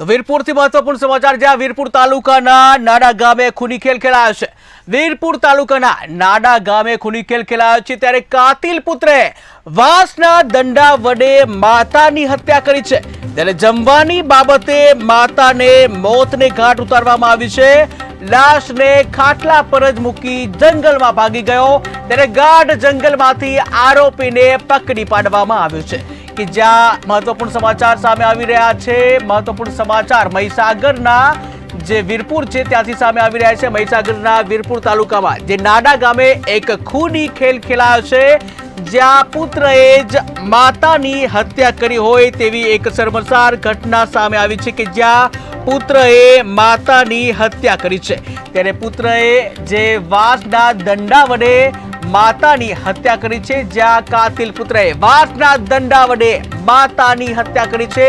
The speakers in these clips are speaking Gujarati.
વીરપુરથી મહત્વપૂર્ણ સમાચાર જ્યાં વીરપુર તાલુકાના નાડા ગામે ખૂની ખેલ ખેલાયો છે. વીરપુર તાલુકાના નાડા ગામે ખૂની ખેલ ખેલાયો છે ત્યારે કાતિલ પુત્રે વાંસના દંડા વડે માતાની હત્યા કરી છે. ત્યારે જમવાની બાબતે માતાને મોતને ઘાટ ઉતારવામાં આવી છે. લાશને ખાટલા પર જ મૂકી જંગલમાં ભાગી ગયો. ત્યારે ગાઢ જંગલમાંથી આરોપીને પકડી પાડવામાં આવ્યો છે. કે જ્યાં મહત્વપૂર્ણ સમાચાર સામે આવી રહ્યા છે. મહત્વપૂર્ણ સમાચાર મહીસાગરના જે વીરપુર છે, ત્યાંથી સામે આવી રહ્યા છે મહીસાગરના વીરપુર તાલુકામાં. જે નાડા ગામે એક ખૂની ખેલ ખેલાયો છે જ્યાં પુત્રએ જ માતાની હત્યા કરી હોય તેવી એક શર્મસાર ઘટના સામે આવી છે કે જ્યાં પુત્રએ માતાની હત્યા કરી છે. ત્યારે પુત્રએ જે વાસના દંડા વડે માતાની હત્યા કરી છે જ્યાં કાતિલ પુત્રએ વાંસના દંડા વડે માતાની હત્યા કરી છે.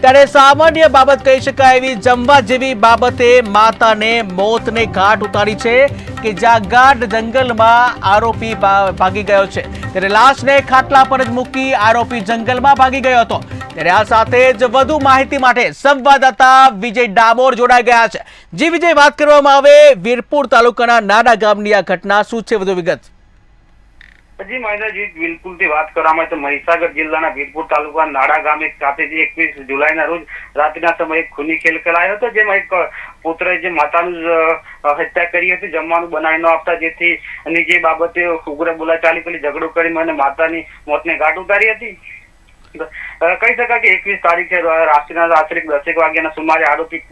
ત્યારે સામાન્ય બાબત કહી શકાય એવી જમવા જેવી બાબતે માતાને મોતને ઘાટ ઉતારી છે કે જ્યાં ગાઢ જંગલમાં આરોપી ભાગી ગયો છે. ત્યારે લાશને ખાટલા પર જ મૂકી આરોપી જંગલમાં ભાગી ગયો હતો. ત્યારે આ સાથે જ વધુ માહિતી માટે સંવાદદાતા વિજય ડામોર જોડાઈ ગયા છે. જી વિજય, વાત કરવામાં આવે વીરપુર તાલુકાના નાના ગામની આ ઘટના શું છે? વધુ વિગત. હજી મહિલાજી બિલકુલ વાત કરવામાં આવે તો મહીસાગર જિલ્લાના વીરપુર તાલુકા નાડા ગામે ખાતેથી એકવીસ જુલાઈના રોજ રાત્રિના સમયે ખૂની ખેલ ખેલાયો હતો, જેમાં એક પુત્રએ જે માતાનું હત્યા કરી હતી, જમવાનું બનાવી ન આપતા, જેથી અને જે બાબતે ઉગ્ર બોલાચાલી પેલી ઝઘડો કરી મને માતાની મોતને ઘાટ ઉતારી હતી. કહી શકાય કે એકવીસ તારીખે રાત્રિના રાત્રે દસેક વાગ્યાના સુમારે આરોપી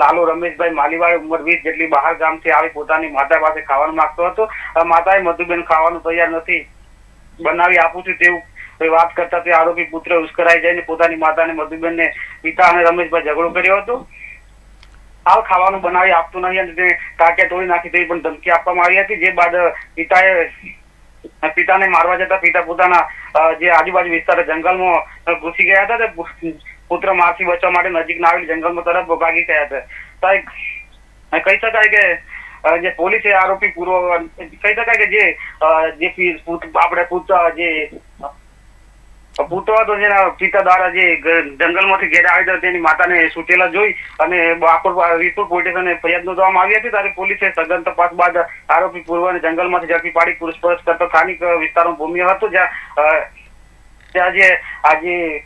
લાલુ રમેશભાઈ માલીવાડ ઉંમર વીસ જેટલી બહાર ગામથી આવી પોતાની માતા પાસે ખાવાનું માંગતો હતો. માતાએ મધુબેન ખાવાનું તૈયાર નથી બનાવી આપું છું તેવું વાત કરતા તે આરોપી પુત્ર ઉશ્કરાઈ જઈને પોતાની માતાને મધુબેનને પિતા અને રમેશભાઈ ઝઘડો કર્યો હતો. હાલ ખાવાનું બનાવી આપતું નહીં અને ટાંકે તોડી નાખી તેવી પણ ધમકી આપવામાં આવી હતી. જે બાદ પિતાએ પિતાને મારવા જતા પિતા પોતાના જે આજુબાજુ વિસ્તાર જંગલમાં ઘૂસી ગયા હતા પુત્ર માસી બચવા માટે નજીક ના આવેલી જંગલમાં તરફ ભાગી ગયા હતા. કહી શકાય કે જે પોલીસે આરોપી પૂર્વ કહી શકાય કે જે જે આપણે પુત્ર જે પુત્ર હતો જેના પિતા દ્વારા જે જંગલમાંથી ઘેર આવી હતો તેની માતાને સુટેલા જોઈ અને બાપુર વીરપુર પોલીસ અને ફરિયાદ નોંધવામાં આવી હતી. ત્યારે પોલીસે સઘન તપાસ બાદ આરોપી પૂર્વને જંગલમાંથી ઝડપી પાડી પૂછપરછ કરતો સ્થાનિક વિસ્તારમાં ભૂમ્યો હતો, જ્યાં ત્યાં જે આજે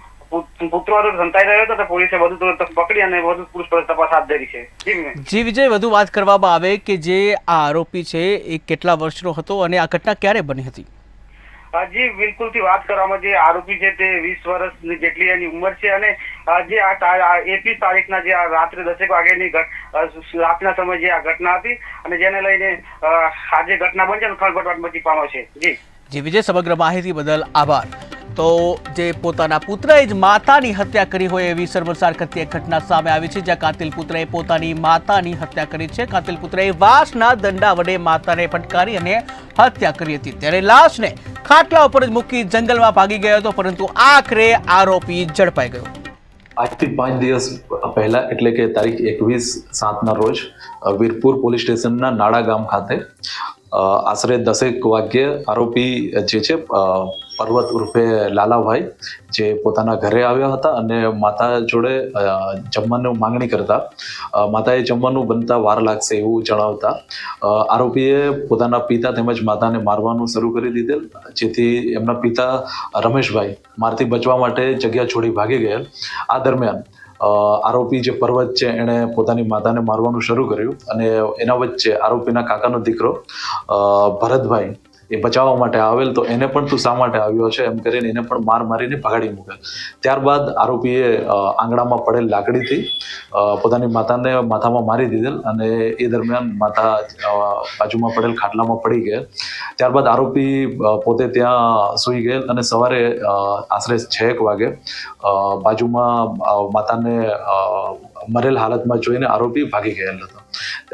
પુત્રો સંતાઈ રહ્યો હતો પોલીસે વધુ પકડી અને વધુ પૂછપરછ તપાસ હાથ ધરી છે. વિજય, વધુ વાત કરવામાં આવે કે જે આ આરોપી છે, એ કેટલા વર્ષનો હતો અને આ ઘટના ક્યારે બની હતી? જી બિલકુલથી વાત કરવામાં જે આરોપી છે તે વીસ વર્ષની જેટલી એની ઉંમર છે અને જે આ એકવીસ તારીખના જે રાત્રે દસેક વાગ્યાની રાતના સમયે જે આ ઘટના હતી અને જેને લઈને આજે ઘટના બની છે ખળભળાટ મચી પામો છે. જી. જી, વિજય, સમગ્ર માહિતી બદલ આભાર. તો જે પોતાના પુત્રએ જ માતાની હત્યા કરી હોય એવી સર્વસાર કરતી એક ઘટના સામે આવી છે, જ્યાં કાતિલ પુત્રએ પોતાની માતાની હત્યા કરી છે. કાતિલ પુત્રએ વાસના દંડા વડે માતાને ફટકારી અને હત્યા કરી હતી. ત્યારે લાશને ખાટલા ઉપર જ મૂકી જંગલમાં ભાગી ગયો હતો, પરંતુ આખરે આરોપી ઝડપાઈ ગયો. આજથી પાંચ દિવસ પહેલા, એટલે કે તારીખ એકવીસ સાતના રોજ વીરપુર પોલીસ સ્ટેશનના નાડા ગામ ખાતે આશરે દસેક વાગ્યે આરોપી જે છે પર્વત ઉર્ફે લાલાભાઈ, જે પોતાના ઘરે આવ્યા હતા અને માતા જોડે જમવાનું માંગણી કરતા. માતાએ જમવાનું બનતા વાર લાગશે એવું જણાવતા. આરોપીએ પોતાના પિતા તેમજ માતાને મારવાનું શરૂ કરી દીધેલ, જેથી એમના પિતા રમેશભાઈ મારથી બચવા માટે જગ્યા છોડી ભાગી ગયેલ. આ દરમિયાન આરોપી જે પર્વત છે, એણે પોતાની માતાને મારવાનું શરૂ કર્યું અને એના વચ્ચે આરોપીના કાકાનો દીકરો ભરતભાઈ, એ બચાવવા માટે આવેલ, તો એને પણ તું શા માટે આવ્યો છે? એમ કરીને એને પણ માર મારીને ભગાડી મૂકે ત્યારબાદ આરોપીએ આંગણામાં પડેલ લાકડીથી પોતાની માતાને માથામાં મારી દીધેલ અને એ દરમિયાન માતા બાજુમાં પડેલ ખાટલામાં પડી ગયેલ. ત્યારબાદ આરોપી પોતે ત્યાં સૂઈ ગયેલ અને સવારે આશરે છ એક વાગે બાજુમાં માતાને મરેલ હાલતમાં જોઈને આરોપી ભાગી ગયેલ હતો.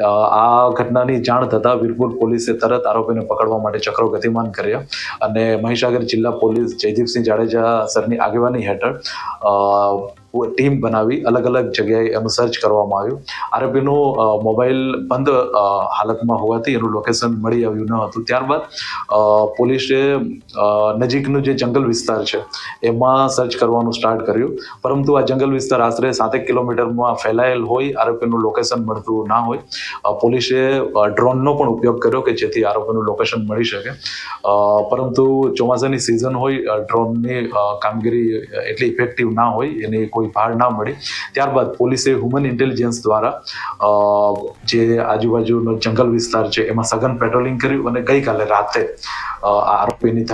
આ ઘટનાની જાણ થતાં વીરપુર પોલીસે તરત આરોપીને પકડવા માટે ચક્રો ગતિમાન કર્યા અને મહીસાગર જિલ્લા પોલીસ જયદીપસિંહ જાડેજા સરની આગેવાની હેઠળ ટીમ બનાવી અલગ અલગ જગ્યાએ એનું સર્ચ કરવામાં આવ્યું. આરોપીનું મોબાઈલ બંધ હાલતમાં હોવાથી એનું લોકેશન મળી આવ્યું ન હતું. ત્યારબાદ પોલીસે નજીકનું જે જંગલ વિસ્તાર છે, એમાં સર્ચ કરવાનું સ્ટાર્ટ કર્યું. પરંતુ આ જંગલ વિસ્તાર આશરે સાતેક કિલોમીટરમાં ફેલાયેલ હોય, આરોપીનું લોકેશન મળતું ના હોય. પોલીસે ડ્રોનનો પણ ઉપયોગ કર્યો કે જેથી આરોપીનું લોકેશન મળી શકે. પરંતુ ચોમાસાની સિઝન હોય ડ્રોનની કામગીરી એટલી ઇફેક્ટિવ ના હોય, એની કોઈ ભાર ના મળી. ત્યારબાદ પોલીસે હ્યુમન ઇન્ટેલિજન્સ દ્વારા જે આજુબાજુનો જંગલ વિસ્તાર છે, એમાં સઘન પેટ્રોલિંગ કર્યું અને ગઈકાલે રાતે આરોપીની